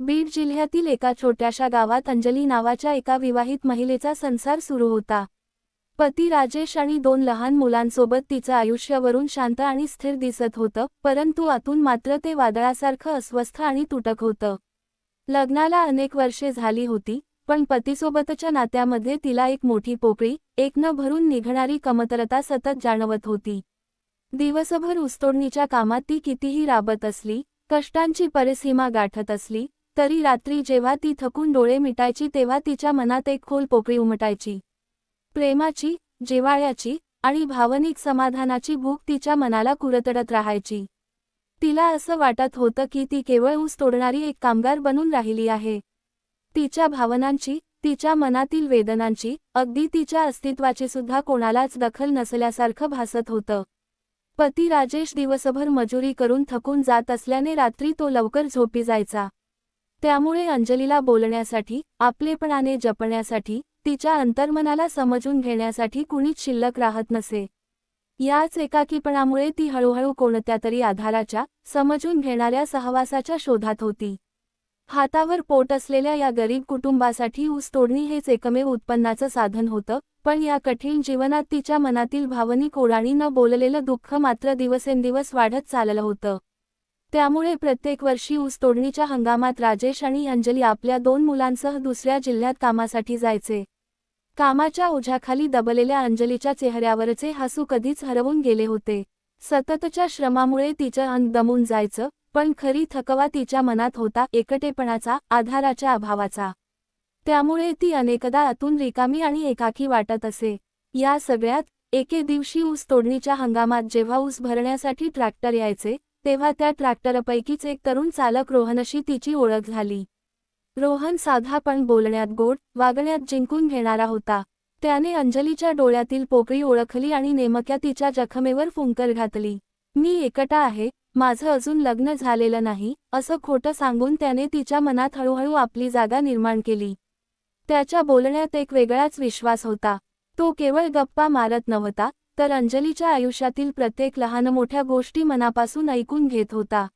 बीड जिल्ह्यातील एका छोट्याशा गावात अंजली नावाच्या एका विवाहित महिलेचा संसार सुरू होता. पती राजेश आणि दोन लहान मुलांसोबत तिचं आयुष्यावरून शांत आणि स्थिर दिसत होतं परंतु आतून मात्र ते वादळासारखं अस्वस्थ आणि तुटक होतं. लग्नाला अनेक वर्षे झाली होती पण पतीसोबतच्या नात्यामध्ये तिला एक मोठी पोकळी एक न भरून निघणारी कमतरता सतत जाणवत होती. दिवसभर उस्तोडणीच्या कामात ती कितीही राबत असली कष्टांची परिसीमा गाठत असली तरी रात्री जेव्हा ती थकून डोळे मिटायची तेव्हा तिच्या मनात एक खोल पोकळी उमटायची. प्रेमाची जिवाळ्याची आणि भावनिक समाधानाची भूक तिच्या मनाला कुरतडत राहायची. तिला असं वाटत होतं की ती केवळ ऊस तोडणारी एक कामगार बनून राहिली आहे. तिच्या भावनांची तिच्या मनातील वेदनांची अगदी तिच्या अस्तित्वाची सुद्धा कोणालाच दखल नसल्यासारखं भासत होतं. पती राजेश दिवसभर मजुरी करून थकून जात असल्याने रात्री तो लवकर झोपी जायचा. त्यामुळे अंजलीला बोलण्यासाठी आपलेपणाने जपण्यासाठी तिच्या अंतर्मनाला समजून घेण्यासाठी कुणीच शिल्लक राहत नसे. याच एकाकीपणामुळे ती हळूहळू कोणत्या तरी आधाराच्या समजून घेणाऱ्या सहवासाच्या शोधात होती. हातावर पोट असलेल्या या गरीब कुटुंबासाठी ऊस तोडणी हेच एकमेव उत्पन्नाचं साधन होतं पण या कठीण जीवनात तिच्या मनातील भावनिक ओढाणी न बोललेलं दुःख मात्र दिवसेंदिवस वाढत चाललं होतं. त्यामुळे प्रत्येक वर्षी ऊस तोडणीच्या हंगामात राजेश आणि अंजली आपल्या दोन मुलांसह दुसऱ्या जिल्ह्यात कामासाठी जायचे. कामाच्या ओझ्याखाली दबलेल्या अंजलीच्या चेहऱ्यावरचे हसू कधीच हरवून गेले होते. सततच्या श्रमामुळे तिचं अंग दमून जायचं पण खरी थकवा तिच्या मनात होता एकटेपणाचा आधाराच्या अभावाचा. त्यामुळे ती अनेकदा आतून रिकामी आणि एकाकी वाटत असे. या सगळ्यात एके दिवशी ऊस तोडणीच्या हंगामात जेव्हा ऊस भरण्यासाठी ट्रॅक्टर यायचे तेव्हा त्या ट्रॅक्टरपैकीच एक तरुण चालक रोहनशी तिची ओळख झाली. रोहन साधा पण बोलण्यात गोड वागण्यात जिंकून घेणारा होता. त्याने अंजलीच्या डोळ्यातील पोकळी ओळखली आणि नेमक्या तिच्या जखमेवर फुंकर घातली. मी एकटा आहे माझं अजून लग्न झालेलं नाही असं खोटं सांगून त्याने तिच्या मनात हळूहळू आपली जागा निर्माण केली. त्याच्या बोलण्यात एक वेगळाच विश्वास होता. तो केवळ गप्पा मारत नव्हता तर अंजलीच्या आयुष्यातील प्रत्येक लहान मोठ्या गोष्टी मनापासून ऐकून घेत होता.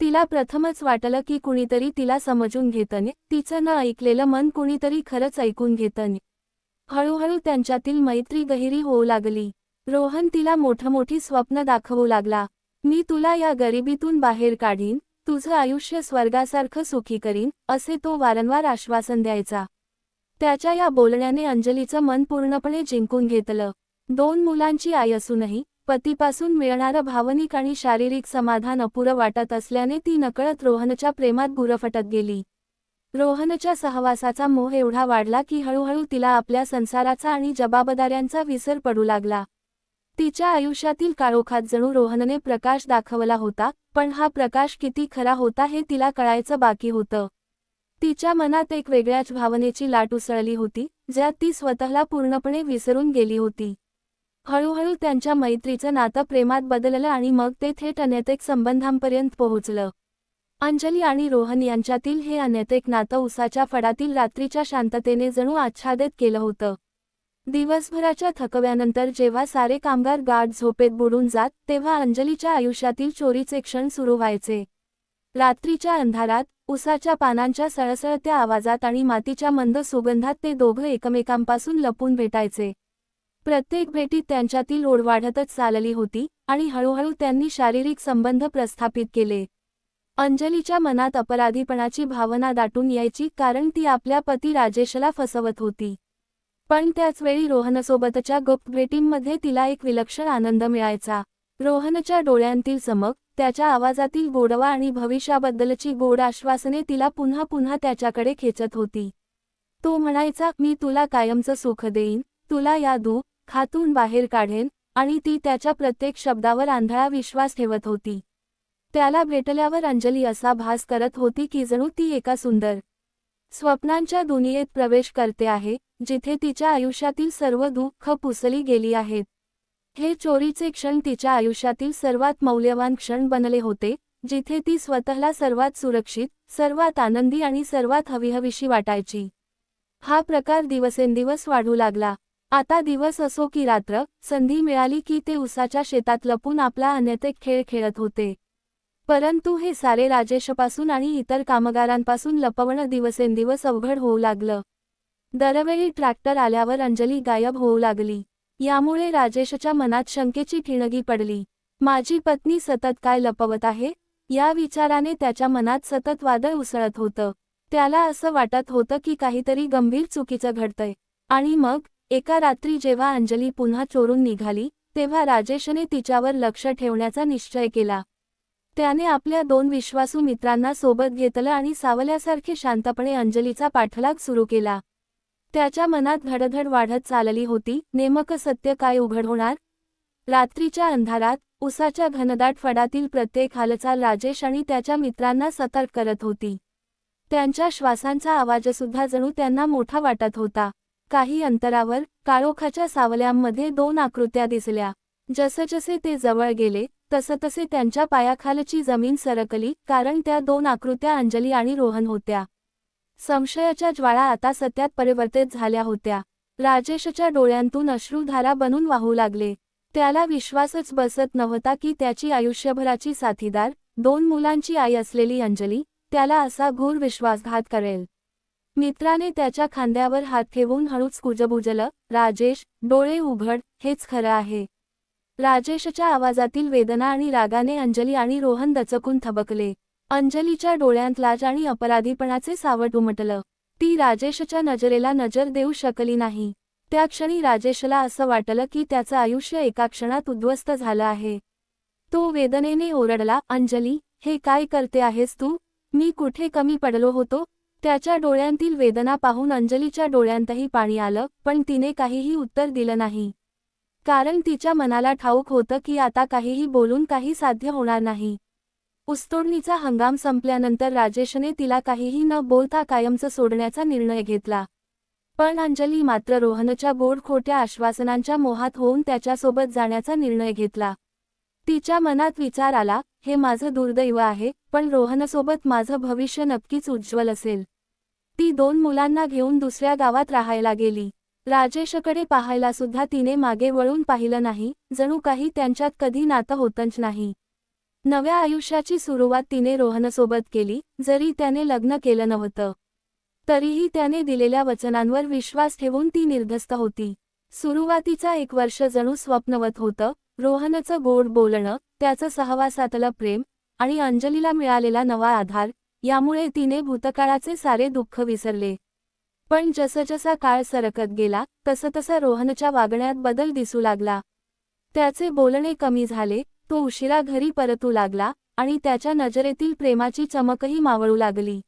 तिला प्रथमच वाटलं की कुणीतरी तिला समजून घेतने तिचं न ऐकलेलं मन कुणीतरी खरंच ऐकून घेतने. हळूहळू त्यांच्यातील मैत्री गहिरी होऊ लागली. रोहन तिला मोठमोठी स्वप्न दाखवू लागला. मी तुला या गरिबीतून बाहेर काढीन तुझं आयुष्य स्वर्गासारखं सुखी करीन असे तो वारंवार आश्वासन द्यायचा. त्याच्या या बोलण्याने अंजलीचं मन पूर्णपणे जिंकून घेतलं. दोन मुलांची आई असूनही पतीपासून मिळणारं भावनिक आणि शारीरिक समाधान अपुरं वाटत असल्याने ती नकळत रोहनच्या प्रेमात गुरफटत गेली. रोहनच्या सहवासाचा मोह एवढा वाढला की हळूहळू तिला आपल्या संसाराचा आणि जबाबदाऱ्यांचा विसर पडू लागला. तिच्या आयुष्यातील काळोखात जणू रोहनने प्रकाश दाखवला होता पण हा प्रकाश किती खरा होता हे तिला कळायचं बाकी होतं. तिच्या मनात एक वेगळ्याच भावनेची लाट उसळली होती ज्यात ती स्वतःला पूर्णपणे विसरून गेली होती. हळूहळू त्यांच्या मैत्रीचं नातं प्रेमात बदललं आणि मग ते थेट अनैतिक संबंधांपर्यंत पोहोचलं. अंजली आणि रोहन यांच्यातील हे अनैतिक नातं उसाच्या फडातील रात्रीच्या शांततेने जणू आच्छादित केलं होतं. दिवसभराच्या थकव्यानंतर जेव्हा सारे कामगार गाठ झोपेत बुडून जात तेव्हा अंजलीच्या आयुष्यातील चोरीचे क्षण सुरू व्हायचे. रात्रीच्या अंधारात उसाच्या पानांच्या सळसळत्या आवाजात आणि मातीच्या मंद सुगंधात ते दोघं एकमेकांपासून लपून भेटायचे. प्रत्येक भेटीत त्यांच्यातील ओढ वाढतच चालली होती आणि हळूहळू त्यांनी शारीरिक संबंध प्रस्थापित केले. अंजलीच्या मनात अपराधीपणाची भावना दाटून यायची कारण ती आपल्या पती राजेशला फसवत होती. पण त्याचवेळी रोहनसोबतच्या गुप्त भेटींमध्ये तिला एक विलक्षण आनंद मिळायचा. रोहनच्या डोळ्यांतील चमक त्याच्या आवाजातील गोडवा आणि भविष्याबद्दलची गोड आश्वासने तिला पुन्हा पुन्हा त्याच्याकडे खेचत होती. तो म्हणायचा मी तुला कायमचं सुख देईन तुला या दू खातून बाहेर काढेन आणि ती त्याच्या प्रत्येक शब्दावर आंधळा विश्वास ठेवत होती. त्याला भेटल्यावर अंजली असा भास करत होती की जणू ती एका सुंदर स्वप्नांच्या दुनियेत प्रवेश करते आहे जिथे तिच्या आयुष्यातील सर्व दुःख पुसली गेली आहेत. हे चोरीचे क्षण तिच्या आयुष्यातील सर्वात मौल्यवान क्षण बनले होते जिथे ती स्वतःला सर्वात सुरक्षित सर्वात आनंदी आणि सर्वात हवीहवीशी वाटायची. हा प्रकार दिवसेंदिवस वाढू लागला. आता दिवस असो की रात्र संधी मिळाली की ते उसाच्या शेतात लपून आपला अनैतिक खेळ खेळत होते. परंतु हे सारे राजेशपासून आणि इतर कामगारांपासून लपवणं दिवसेंदिवस अवघड होऊ लागलं. दरवेळी ट्रॅक्टर आल्यावर अंजली गायब होऊ लागली. यामुळे राजेशच्या मनात शंकेची ठिणगी पडली. माझी पत्नी सतत काय लपवत आहे? या विचाराने त्याच्या मनात सतत वादळ उसळत होतं. त्याला असं वाटत होतं की काहीतरी गंभीर चुकीचं घडतंय. आणि मग एका रात्री जेव्हा अंजली पुन्हा चोरून निघाली तेव्हा राजेशने तिच्यावर लक्ष ठेवण्याचा निश्चय केला. त्याने आपल्या दोन विश्वासू मित्रांना सोबत घेतलं आणि सावल्यासारखे शांतपणे अंजलीचा पाठलाग सुरू केला. त्याच्या मनात धडधड वाढत चालली होती नेमकं सत्य काय उघड होणार रात्रीच्या अंधारात उसाच्या घनदाट फडातील प्रत्येक हालचाल राजेश आणि त्याच्या मित्रांना सतर्क करत होती. त्यांच्या श्वासांचा आवाजसुद्धा जणू त्यांना मोठा वाटत होता. काही अंतरावर काळोखाच्या सावल्यांमध्ये दोन आकृत्या दिसल्या. जसजसे ते जवळ गेले तसतसे त्यांच्या पायाखालची जमीन सरकली कारण त्या दोन आकृत्या अंजली आणि रोहन होत्या. संशयाच्या ज्वाळा आता सत्यात परिवर्तित झाल्या होत्या. राजेशच्या डोळ्यांतून अश्रुधारा बनून वाहू लागले. त्याला विश्वासच बसत नव्हता की त्याची आयुष्यभराची साथीदार दोन मुलांची आई असलेली अंजली त्याला असा घोर विश्वासघात करेल. मित्राने त्याच्या खांद्यावर हात ठेवून हळूच कुजबुजलं राजेश डोळे उघड हेच खरं आहे. राजेशच्या आवाजातील वेदना आणि रागाने अंजली आणि रोहन दचकून थबकले. अंजलीच्या डोळ्यांत लाज आणि अपराधीपणाचे सावट उमटलं. ती राजेशच्या नजरेला नजर देऊ शकली नाही. त्या क्षणी राजेशला असं वाटलं की त्याचं आयुष्य एका क्षणात उद्ध्वस्त झालं आहे. तो वेदनेने ओरडला अंजली हे काय करते आहेस तू? मी कुठे कमी पडलो होतो? त्याच्या डोळ्यांतील वेदना पाहून अंजलीच्या डोळ्यांतही पाणी आलं पण तिने काहीही उत्तर दिलं नाही. कारण तिच्या मनाला ठाऊक होतं की आता काहीही बोलून काही साध्य होणार नाही. उस्तोडणीचा हंगाम संपल्यानंतर राजेशने तिला काहीही न बोलता कायमचं सोडण्याचा निर्णय घेतला. पण अंजली मात्र रोहनच्या गोड खोट्या आश्वासनांच्या मोहात होऊन त्याच्यासोबत जाण्याचा निर्णय घेतला. तिच्या मनात विचार आला हे माझं दुर्दैव आहे पण रोहनसोबत माझं भविष्य नक्कीच उज्ज्वल असेल. ती दोन मुलांना घेऊन दुसऱ्या गावात राहायला गेली. राजेशकडे पाहायला सुद्धा तिने मागे वळून पाहिलं नाही जणू काही त्यांच्यात कधी नातं होतंच नाही. नव्या आयुष्याची सुरुवात तिने रोहनसोबत केली जरी त्याने लग्न केलं नव्हतं. तरीही त्याने दिलेल्या वचनांवर विश्वास ठेवून ती निर्धस्त होती. सुरुवातीचा एक वर्ष जणू स्वप्नवत होतं रोहनचं गोड बोलणं त्याचं सहवासातलं प्रेम आणि अंजलीला मिळालेला नवा आधार यामुळे तिने भूतकाळाचे सारे दुःख विसरले. पण जसजसा काळ सरकत गेला तसतसा रोहनच्या वागण्यात बदल दिसू लागला. त्याचे बोलणे कमी झाले तो उशिरा घरी परतू लागला आणि त्याच्या नजरेतील प्रेमाची चमकही मावळू लागली.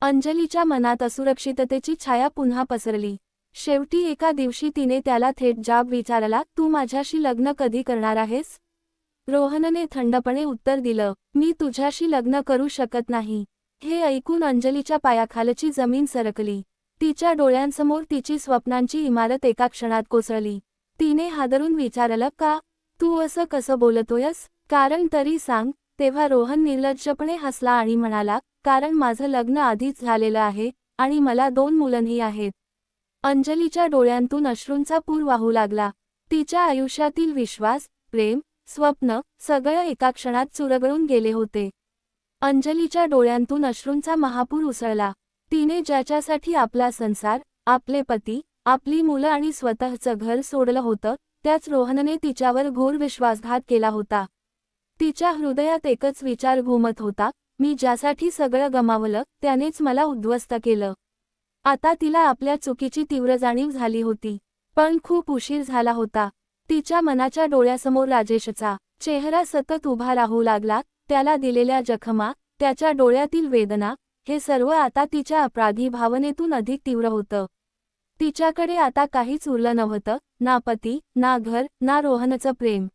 अंजलीच्या मनात असुरक्षिततेची छाया पुन्हा पसरली. शेवटी एका दिवशी तिने त्याला थेट जाब विचारला तू माझ्याशी लग्न कधी करणार आहेस? रोहनने थंडपणे उत्तर दिलं मी तुझ्याशी लग्न करू शकत नाही. हे ऐकून अंजलीच्या पायाखालची जमीन सरकली. तिच्या डोळ्यांसमोर तिची स्वप्नांची इमारत एका क्षणात कोसळली. तिने हादरून विचारलं का? तू असं कसं बोलतोयस? कारण तरी सांग. तेव्हा रोहन निर्लज्जपणे हसला आणि म्हणाला कारण माझं लग्न आधीच झालेलं आहे आणि मला दोन मुलंही आहेत. अंजलीच्या डोळ्यांतून अश्रूंचा पूर वाहू लागला. तिच्या आयुष्यातील विश्वास प्रेम स्वप्न सगळं एका क्षणात चुरगळून गेले होते. अंजलीच्या डोळ्यांतून अश्रूंचा महापूर उसळला. तिने ज्याच्यासाठी आपला संसार आपले पती आपली मुलं आणि स्वतःचं घर सोडलं होतं त्याच रोहनने तिच्यावर घोर विश्वासघात केला होता. तिच्या हृदयात एकच विचार घुमत होता मी ज्यासाठी सगळं गमावलं त्यानेच मला उद्ध्वस्त केलं. आता तिला आपल्या चुकीची तीव्र जाणीव झाली होती. पण खूप उशीर झाला होता. तिच्या मनाच्या डोळ्यासमोर राजेशचा चेहरा सतत उभा राहू लागला त्याला दिलेल्या जखमा त्याच्या डोळ्यातील वेदना हे सर्व आता तिच्या अपराधी भावनेतून अधिक तीव्र होतं. तिच्याकडे आता काहीच उरलं नव्हतं ना पती ना घर ना रोहनचं प्रेम.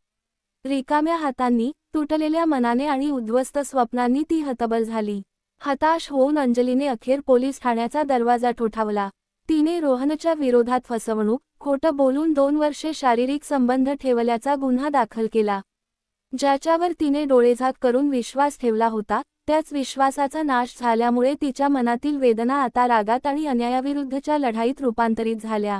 रिकाम्या हातांनी तुटलेल्या मनाने आणि उद्ध्वस्त स्वप्नांनी ती हतबल झाली. हताश होऊन अंजलीने अखेर पोलीस ठाण्याचा दरवाजा ठोठावला. तिने रोहनच्या विरोधात फसवणूक खोटं बोलून दोन वर्षे शारीरिक संबंध ठेवल्याचा गुन्हा दाखल केला. ज्याच्यावर तिने डोळेझाक करून विश्वास ठेवला होता त्याच विश्वासाचा नाश झाल्यामुळे तिच्या मनातील वेदना आता रागात आणि अन्यायाविरुद्धच्या लढाईत रूपांतरित झाल्या.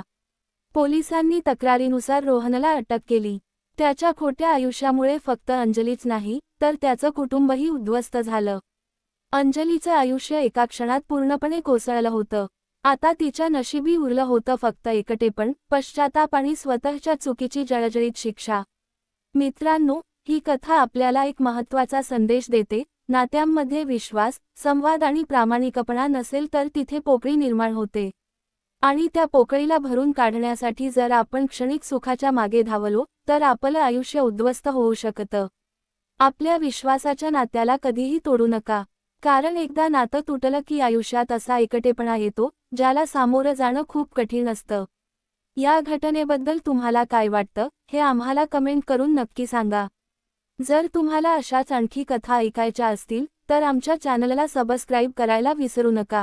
पोलिसांनी तक्रारीनुसार रोहनला अटक केली. त्याच्या खोट्या आयुष्यामुळे फक्त अंजलीच नाही तर त्याचं कुटुंबही उद्ध्वस्त झालं. अंजलीचं आयुष्य एका क्षणात पूर्णपणे कोसळलं होतं. आता तिच्या नशिबी उरलं होतं फक्त एकटेपण पश्चाताप आणि स्वतःच्या चुकीची जळजळीत शिक्षा. मित्रांनो ही कथा आपल्याला एक महत्त्वाचा संदेश देते. नात्यांमध्ये विश्वास संवाद आणि प्रामाणिकपणा नसेल तर तिथे पोकळी निर्माण होते. आणि त्या पोकळीला भरून काढण्यासाठी जर आपण क्षणिक सुखाच्या मागे धावलो तर आपलं आयुष्य उद्ध्वस्त होऊ शकतं. आपल्या विश्वासाच्या नात्याला कधीही तोडू नका. कारण एकदा नातं तुटलं की आयुष्यात असा एकटेपणा येतो ज्याला सामोरं जाणं खूप कठीण असतं. या घटनेबद्दल तुम्हाला काय वाटतं हे आम्हाला कमेंट करून नक्की सांगा. जर तुम्हाला अशाच आणखी कथा ऐकायच्या असतील तर आमच्या चॅनलला सबस्क्राईब करायला विसरू नका.